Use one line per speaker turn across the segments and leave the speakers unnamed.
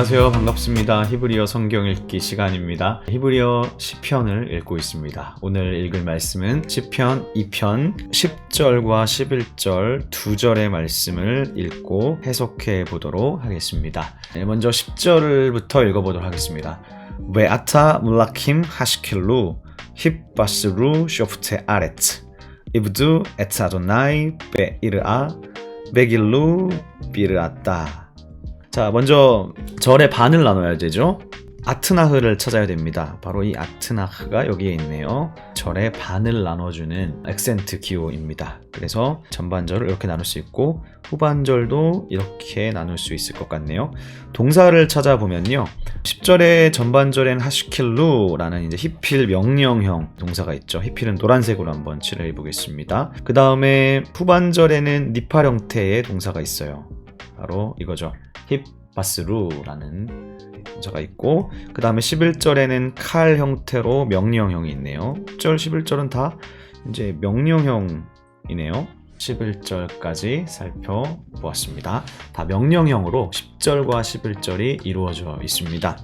안녕하세요. 반갑습니다. 히브리어 성경 읽기 시간입니다. 히브리어 시편을 읽고 있습니다. 오늘 읽을 말씀은 시편 2편 10절과 11절 두 절의 말씀을 읽고 해석해 보도록 하겠습니다. 네, 먼저 10절부터 읽어 보도록 하겠습니다. 웨아타 물라킴 하시킬루 힙바스루 쇼프테 아레트 이브두 에타도나이 베이르아 베길루 비르았다 자, 먼저 절의 반을 나눠야 되죠. 아트나흐를 찾아야 됩니다. 바로 이 아트나흐가 여기에 있네요. 절의 반을 나눠주는 액센트 기호입니다. 그래서 전반절을 이렇게 나눌 수 있고 후반절도 이렇게 나눌 수 있을 것 같네요. 동사를 찾아보면요. 10절의 전반절엔 하시킬루라는 이제 히필 명령형 동사가 있죠. 히필은 노란색으로 한번 칠해 보겠습니다. 그 다음에 후반절에는 니팔 형태의 동사가 있어요. 바로 이거죠. 힙 바스루라는 문자가 있고 그 다음에 11절에는 칼 형태로 명령형이 있네요. 10절, 11절은 다 이제 명령형이네요. 11절까지 살펴보았습니다. 다 명령형으로 10절과 11절이 이루어져 있습니다.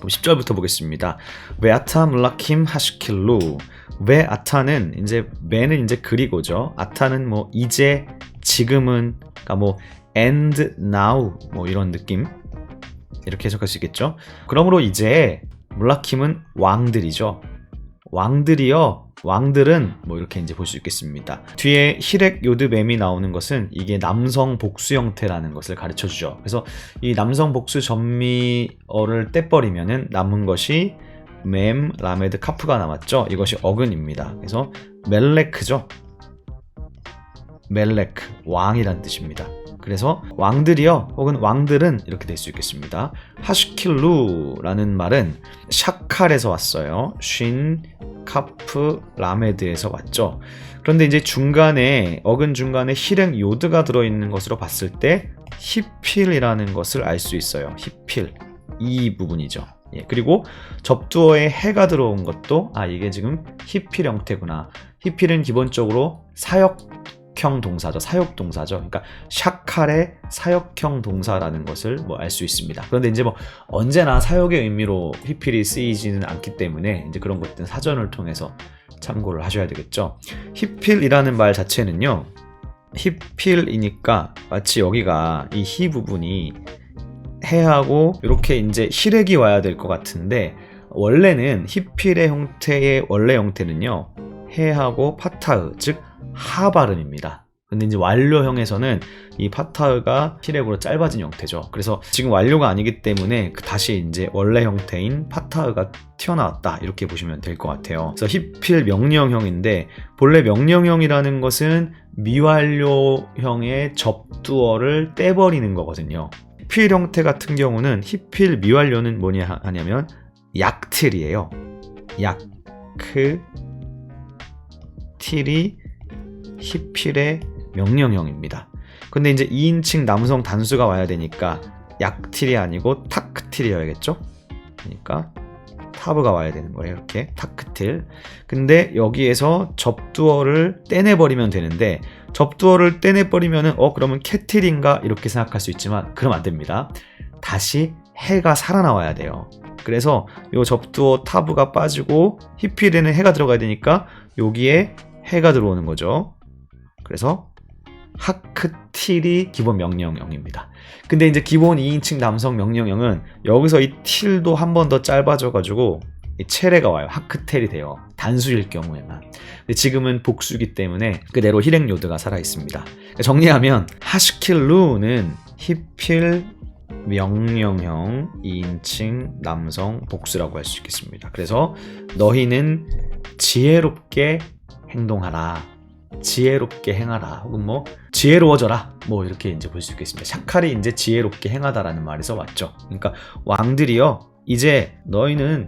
10절부터 보겠습니다. 웨아타 물라킴 하시킬루 웨 아타는 이제 메는 이제 그리고죠. 아타는 뭐 이제 지금은 그러니까 뭐 and now 뭐 이런 느낌 이렇게 해석할 수 있겠죠. 그러므로 이제 물라킴은 왕들이죠. 왕들이요. 왕들은 뭐 이렇게 이제 볼 수 있겠습니다. 뒤에 히렉 요드 맴이 나오는 것은 이게 남성 복수 형태라는 것을 가르쳐 주죠. 그래서 이 남성 복수 전미어를 떼버리면은 남은 것이 맴, 라메드, 카프가 남았죠. 이것이 어근입니다. 그래서 멜레크죠. 멜레크, 왕이란 뜻입니다. 그래서 왕들이요 혹은 왕들은 이렇게 될 수 있겠습니다. 하시킬루라는 말은 샤칼에서 왔어요. 쉰, 카프, 라메드에서 왔죠. 그런데 이제 중간에 어근 중간에 히랭 요드가 들어있는 것으로 봤을 때 히필이라는 것을 알 수 있어요. 히필 이 부분이죠. 예, 그리고 접두어에 해가 들어온 것도 아 이게 지금 히필 형태구나. 히필은 기본적으로 사역 형 동사죠. 사역 동사죠. 그러니까 샤칼의 사역형 동사라는 것을 뭐 알 수 있습니다. 그런데 이제 뭐 언제나 사역의 의미로 휘필이 쓰이지는 않기 때문에 이제 그런 것들은 사전을 통해서 참고를 하셔야 되겠죠. 히필이라는 말 자체는요. 히필이니까 마치 여기가 이 히 부분이 해하고 이렇게 이제 히렉이 와야 될 것 같은데 원래는 히필의 형태의 원래 형태는요. 해하고 파타흐 즉 하 발음입니다. 근데 이제 완료형에서는 이 파타흐가 히렉으로 짧아진 형태죠. 그래서 지금 완료가 아니기 때문에 그 다시 이제 원래 형태인 파타흐가 튀어나왔다 이렇게 보시면 될 것 같아요. 그래서 히필 명령형인데 본래 명령형이라는 것은 미완료형의 접두어를 떼버리는 거거든요. 히필 형태 같은 경우는 히필 미완료는 뭐냐 하냐면 약틀이에요. 약 크 틸이 히필의 명령형입니다. 근데 이제 2인칭 남성 단수가 와야 되니까 약틸이 아니고 타크틸이어야겠죠? 그러니까 타브가 와야 되는 거예요. 이렇게 타크틸. 근데 여기에서 접두어를 떼내버리면 되는데 접두어를 떼내버리면은 어 그러면 캐틸인가 이렇게 생각할 수 있지만 그럼 안 됩니다. 다시 해가 살아나와야 돼요. 그래서 이 접두어 타브가 빠지고 히필에는 해가 들어가야 되니까 여기에 해가 들어오는 거죠. 그래서 하크틸이 기본 명령형입니다. 근데 이제 기본 2인칭 남성 명령형은 여기서 이 틸도 한 번 더 짧아져가지고 이 체레가 와요. 하크텔이 돼요. 단수일 경우에만. 근데 지금은 복수기 때문에 그대로 히렉 요드가 살아 있습니다. 정리하면 하시킬루는 히필 명령형 2인칭 남성 복수라고 할 수 있겠습니다. 그래서 너희는 지혜롭게 행동하라. 지혜롭게 행하라. 혹은 뭐 지혜로워져라. 뭐 이렇게 이제 볼 수 있겠습니다. 샤칼이 이제 지혜롭게 행하다라는 말에서 왔죠. 그러니까 왕들이요. 이제 너희는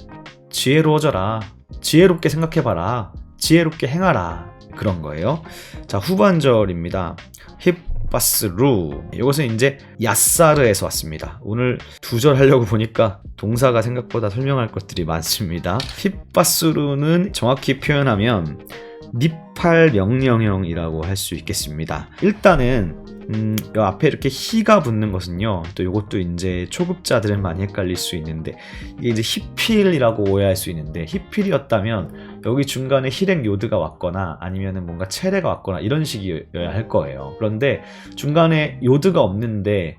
지혜로워져라. 지혜롭게 생각해봐라. 지혜롭게 행하라. 그런 거예요. 자, 후반절입니다. 힙바스루. 이것은 이제 야사르에서 왔습니다. 오늘 두 절 하려고 보니까 동사가 생각보다 설명할 것들이 많습니다. 힙바스루는 정확히 표현하면 닙 니팔 명령형이라고 할 수 있겠습니다. 일단은 음, 요 앞에 이렇게 히가 붙는 것은요. 또 이것도 이제 초급자들은 많이 헷갈릴 수 있는데 이게 이제 히필이라고 오해할 수 있는데 히필이었다면 여기 중간에 힐행 요드가 왔거나 아니면은 뭔가 체레가 왔거나 이런 식이어야 할 거예요. 그런데 중간에 요드가 없는데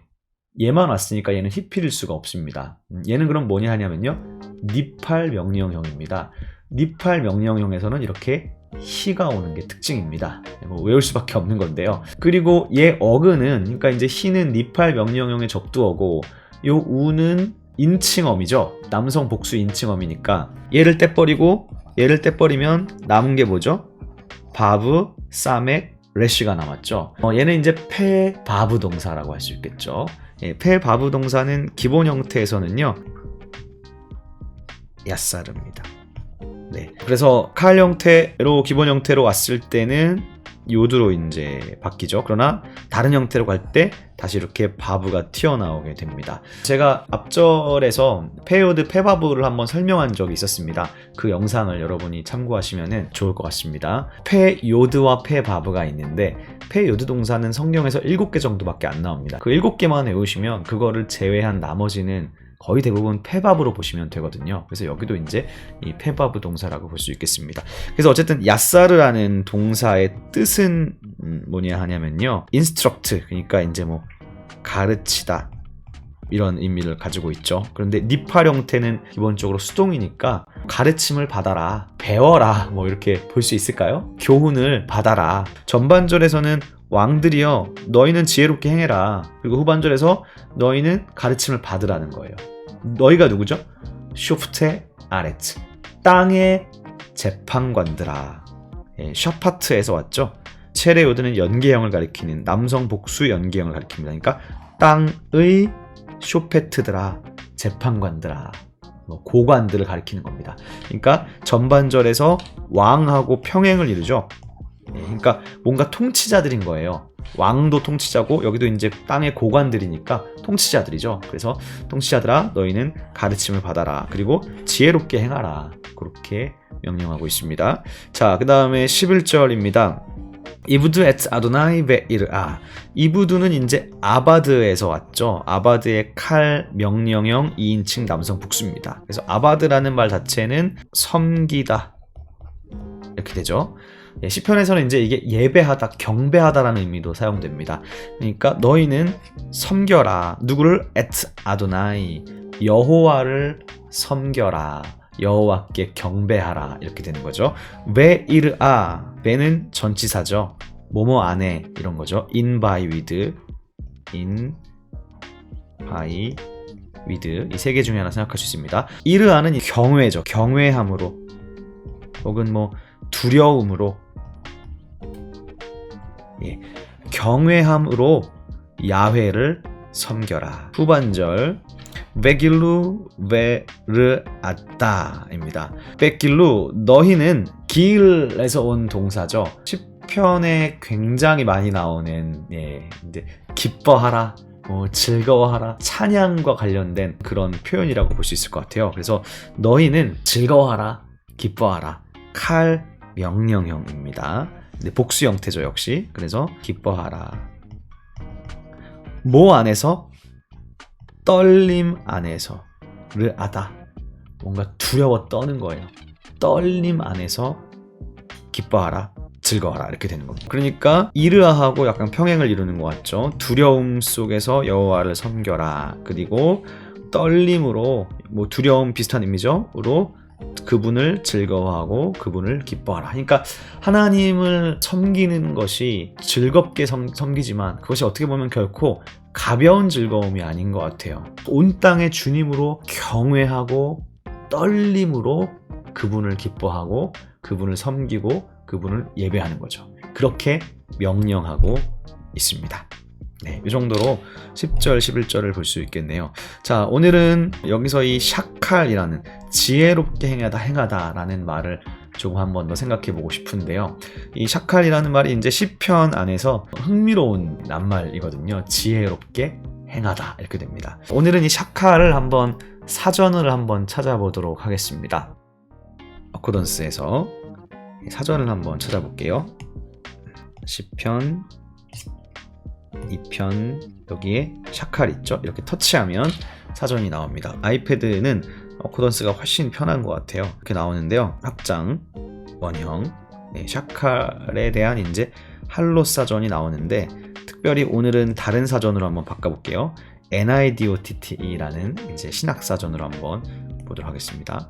얘만 왔으니까 얘는 히필일 수가 없습니다. 음, 얘는 그럼 뭐냐 하냐면요. 니팔 명령형입니다. 니팔 명령형에서는 이렇게 히가 오는 게 특징입니다. 뭐 외울 수밖에 없는 건데요. 그리고 얘 어근은 그러니까 이제 히는 니팔 명령형의 접두어고 요 우는 인칭어이죠. 남성 복수 인칭어이니까 얘를 떼버리고 얘를 떼버리면 남은 게 뭐죠? 바브, 사맥, 레쉬가 남았죠. 어, 얘는 이제 페 바브 동사라고 할 수 있겠죠. 예, 페 바브 동사는 기본 형태에서는요. 야사르입니다. 네. 그래서 칼 형태로 기본 형태로 왔을 때는 요드로 이제 바뀌죠. 그러나 다른 형태로 갈 때 다시 이렇게 바브가 튀어나오게 됩니다. 제가 앞절에서 페요드 페바브를 한번 설명한 적이 있었습니다. 그 영상을 여러분이 참고하시면 좋을 것 같습니다. 페요드와 페바브가 있는데 페요드 동사는 성경에서 7개 정도밖에 안 나옵니다. 그 7개만 외우시면 그거를 제외한 나머지는 거의 대부분 페바브로 보시면 되거든요. 그래서 여기도 이제 이 페바브 동사라고 볼 수 있겠습니다. 그래서 어쨌든 야사르라는 동사의 뜻은 음, 뭐냐 하냐면요. instruct 그러니까 이제 뭐 가르치다 이런 의미를 가지고 있죠. 그런데 니팔 형태는 기본적으로 수동이니까 가르침을 받아라, 배워라, 뭐 이렇게 볼 수 있을까요? 교훈을 받아라. 전반절에서는 왕들이여 너희는 지혜롭게 행해라. 그리고 후반절에서 너희는 가르침을 받으라는 거예요. 너희가 누구죠? 쇼프테 아레츠 땅의 재판관들아. 예, 샤파트에서 왔죠. 체레오드는 연계형을 가리키는 남성 복수 연계형을 가리킵니다. 그러니까 땅의 쇼페트들아, 재판관들아, 뭐 고관들을 가리키는 겁니다. 그러니까 전반절에서 왕하고 평행을 이루죠. 예, 그러니까 뭔가 통치자들인 거예요. 왕도 통치자고 여기도 이제 땅의 고관들이니까 통치자들이죠. 그래서 통치자들아 너희는 가르침을 받아라. 그리고 지혜롭게 행하라. 그렇게 명령하고 있습니다. 자, 그 다음에 11절입니다. 이브드 에트 아도나이 베이르아 이브드는 이제 아바드에서 왔죠. 아바드의 칼 명령형 2인칭 남성 복수입니다. 그래서 아바드라는 말 자체는 섬기다 이렇게 되죠. 예, 시편에서는 이제 이게 예배하다, 경배하다라는 의미도 사용됩니다. 그러니까 너희는 섬겨라. 누구를 에트 아도나이 여호와를 섬겨라. 여호와께 경배하라 이렇게 되는 거죠. 왜 이르아 베는 전치사죠. 뭐뭐 안에 이런 거죠. in by with, in by with 이 세 개 중에 하나 생각할 수 있습니다. 이르아는 경외죠. 경외함으로 혹은 뭐 두려움으로 예, 경외함으로 야훼를 섬겨라. 후반절 베길루 베르아따입니다. 베길루 너희는 길에서 온 동사죠. 시편에 굉장히 많이 나오는 예, 이제 기뻐하라. 어, 즐거워하라 찬양과 관련된 그런 표현이라고 볼 수 있을 것 같아요. 그래서 너희는 즐거워하라, 기뻐하라, 칼 명령형입니다. 네, 복수 형태죠 역시. 그래서 기뻐하라. 뭐 안에서 떨림 안에서 를 아다 뭔가 두려워 떠는 거예요. 떨림 안에서 기뻐하라. 즐거워라 이렇게 되는 겁니다. 그러니까 이르아하고 약간 평행을 이루는 것 같죠. 두려움 속에서 여호와를 섬겨라. 그리고 떨림으로 뭐 두려움 비슷한 의미죠로 그분을 즐거워하고 그분을 기뻐하라. 그러니까 하나님을 섬기는 것이 즐겁게 섬, 섬기지만 그것이 어떻게 보면 결코 가벼운 즐거움이 아닌 것 같아요. 온 땅의 주님으로 경외하고 떨림으로 그분을 기뻐하고 그분을 섬기고 그분을 예배하는 거죠. 그렇게 명령하고 있습니다. 네, 이 정도로 10절, 11절을 볼 수 있겠네요. 자, 오늘은 여기서 이 샤칼이라는 지혜롭게 행하다, 행하다라는 말을 조금 한번 더 생각해 보고 싶은데요. 이 샤칼이라는 말이 이제 시편 안에서 흥미로운 낱말이거든요. 지혜롭게 행하다 이렇게 됩니다. 오늘은 이 샤칼을 한번 사전을 한번 찾아보도록 하겠습니다. 어코던스에서 사전을 한번 찾아볼게요. 시편 2편 여기에 샤칼 있죠? 이렇게 터치하면 사전이 나옵니다. 아이패드는 코던스가 훨씬 편한 것 같아요. 이렇게 나오는데요. 확장, 원형, 네, 샤칼에 대한 이제 할로 사전이 나오는데 특별히 오늘은 다른 사전으로 한번 바꿔볼게요. NIDOTTE라는 이제 신학 사전으로 한번 보도록 하겠습니다.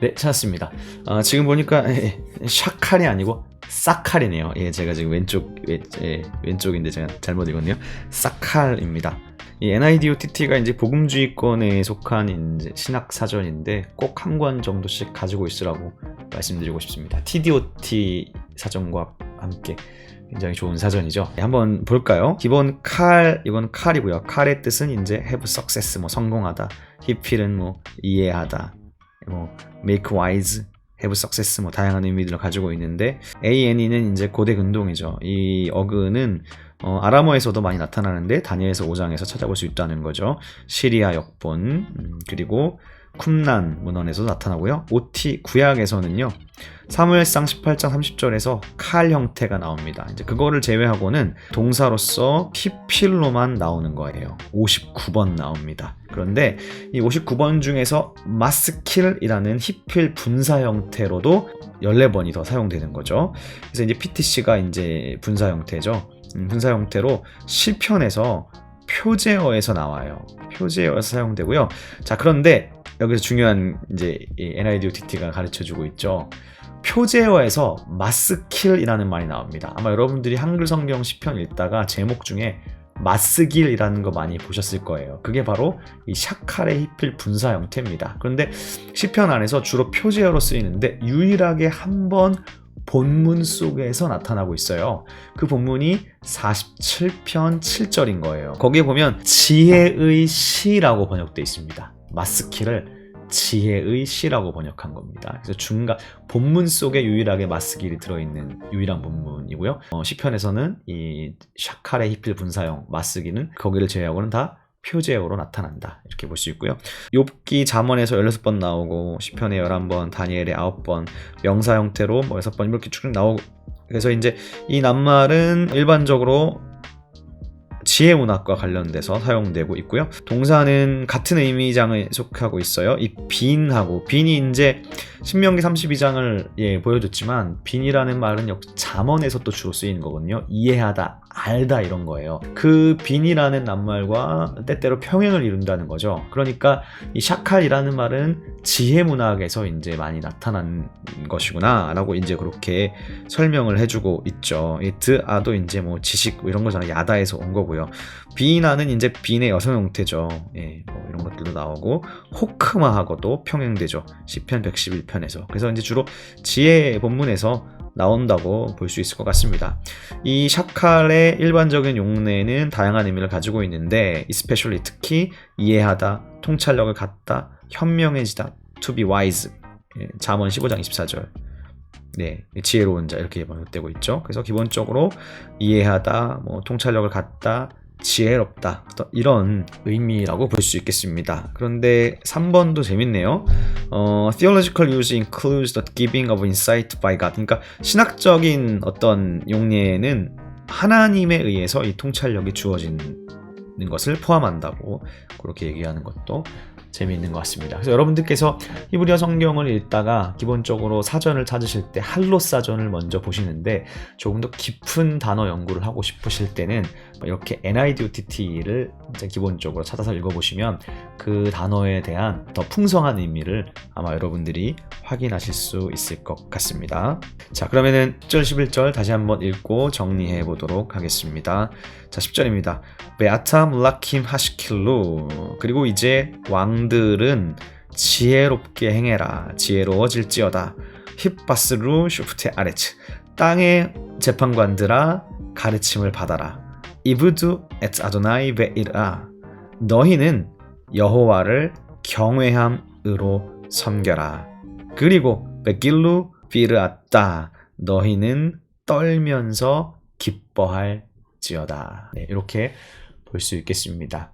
네, 찾았습니다. 아, 지금 보니까 예, 샤칼이 아니고 사칼이네요. 예, 제가 지금 왼쪽 예, 예, 왼쪽인데 제가 잘못 읽었네요. 사칼입니다. 이 NIDOTT가 이제 복음주의권에 속한 이제 신학 사전인데 꼭 한 권 정도씩 가지고 있으라고 말씀드리고 싶습니다. TDOT 사전과 함께 굉장히 좋은 사전이죠. 네, 한번 볼까요? 기본 칼 이건 칼이고요. 칼의 뜻은 이제 have success 뭐 성공하다. 히필은 뭐 이해하다. 뭐 make wise have success 뭐 다양한 의미들을 가지고 있는데 ANE는 이제 고대 근동이죠. 이 어근은 어, 아람어에서도 많이 나타나는데 다니엘서 5장에서 찾아볼 수 있다는 거죠. 시리아 역본 음, 그리고 쿰난 문헌에서도 나타나고요. OT 구약에서는요. 사무엘상 18장 30절에서 칼 형태가 나옵니다. 이제 그거를 제외하고는 동사로서 히필로만 나오는 거예요. 59번 나옵니다. 그런데 이 59번 중에서 마스킬이라는 히필 분사 형태로도 14번이 더 사용되는 거죠. 그래서 이제 PTC가 이제 분사 형태죠. 음, 분사 형태로 실편에서 표제어에서 나와요. 표제어에서 사용되고요. 자, 그런데 여기서 중요한 이제 NIDOTT가 가르쳐 주고 있죠. 표제어에서 마스킬이라는 말이 나옵니다. 아마 여러분들이 한글 성경 시편 읽다가 제목 중에 마스길이라는 거 많이 보셨을 거예요. 그게 바로 이 샤칼의 히필 분사 형태입니다. 그런데 시편 안에서 주로 표제어로 쓰이는데 유일하게 한 번 본문 속에서 나타나고 있어요. 그 본문이 47편 7절인 거예요. 거기에 보면 지혜의 시라고 번역되어 있습니다. 마스키를 지혜의 시라고 번역한 겁니다. 그래서 중간 본문 속에 유일하게 마스길이 들어있는 유일한 본문이고요. 어, 시편에서는 이 샤칼의 히필 분사형 마스기는 거기를 제외하고는 다 표제어로 나타난다. 이렇게 볼 수 있고요. 욥기 잠언에서 16번 나오고 시편에 11번, 다니엘에 9번, 명사 형태로 뭐 6번 이렇게 쭉 나오고 그래서 이제 이 낱말은 일반적으로 지혜 문학과 관련돼서 사용되고 있고요. 동사는 같은 의미장을 속하고 있어요. 이 빈하고 빈이 이제 신명기 32장을 예, 보여줬지만 빈이라는 말은 역시 잠언에서 또 주로 쓰이는 거거든요. 이해하다, 알다 이런 거예요. 그 빈이라는 낱말과 때때로 평행을 이룬다는 거죠. 그러니까 이 샤칼이라는 말은 지혜 문학에서 이제 많이 나타난 것이구나라고 이제 그렇게 설명을 해주고 있죠. 이 드아도 이제 뭐 지식 뭐 이런 거잖아요. 야다에서 온 거고요. 비나는 이제 빈의 여성 형태죠. 예, 뭐 이런 것들도 나오고 호크마하고도 평행되죠. 시편 111편에서. 그래서 이제 주로 지혜 본문에서 나온다고 볼 수 있을 것 같습니다. 이 샤칼의 일반적인 용례는 다양한 의미를 가지고 있는데 이스페셜리 특히 이해하다, 통찰력을 갖다, 현명해지다, to be wise. 예, 잠언 15장 24절. 네, 지혜로운 자 이렇게 번역되고 있죠. 그래서 기본적으로 이해하다, 뭐 통찰력을 갖다, 지혜롭다 이런 의미라고 볼 수 있겠습니다. 그런데 3번도 재밌네요. 어, theological use includes the giving of insight by God. 그러니까 신학적인 어떤 용례는 하나님에 의해서 이 통찰력이 주어지는 것을 포함한다고 그렇게 얘기하는 것도 재미있는 것 같습니다. 그래서 여러분들께서 히브리어 성경을 읽다가 기본적으로 사전을 찾으실 때 할로 사전을 먼저 보시는데 조금 더 깊은 단어 연구를 하고 싶으실 때는 이렇게 NIDOTT를 기본적으로 찾아서 읽어보시면 그 단어에 대한 더 풍성한 의미를 아마 여러분들이 확인하실 수 있을 것 같습니다. 자, 그러면은 10절, 11절 다시 한번 읽고 정리해 보도록 하겠습니다. 자, 10절입니다. 베아탐 라킴 하시킬루. 그리고 이제 왕 들은 지혜롭게 행해라. 지혜로워질지어다. 힙바스루 슈프테 아레츠. 땅의 재판관들아 가르침을 받아라. 이브두 에트 아도나이 베이라. 너희는 여호와를 경외함으로 섬겨라. 그리고 베길루 비르았다. 너희는 떨면서 기뻐할지어다. 네, 이렇게 볼 수 있겠습니다.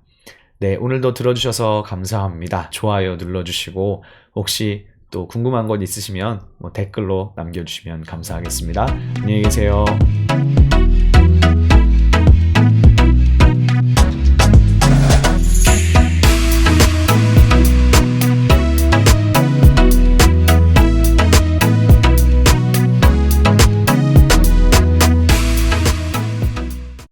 네, 오늘도 들어주셔서 감사합니다. 좋아요 눌러주시고 혹시 또 궁금한 것 있으시면 뭐 댓글로 남겨주시면 감사하겠습니다. 안녕히 계세요.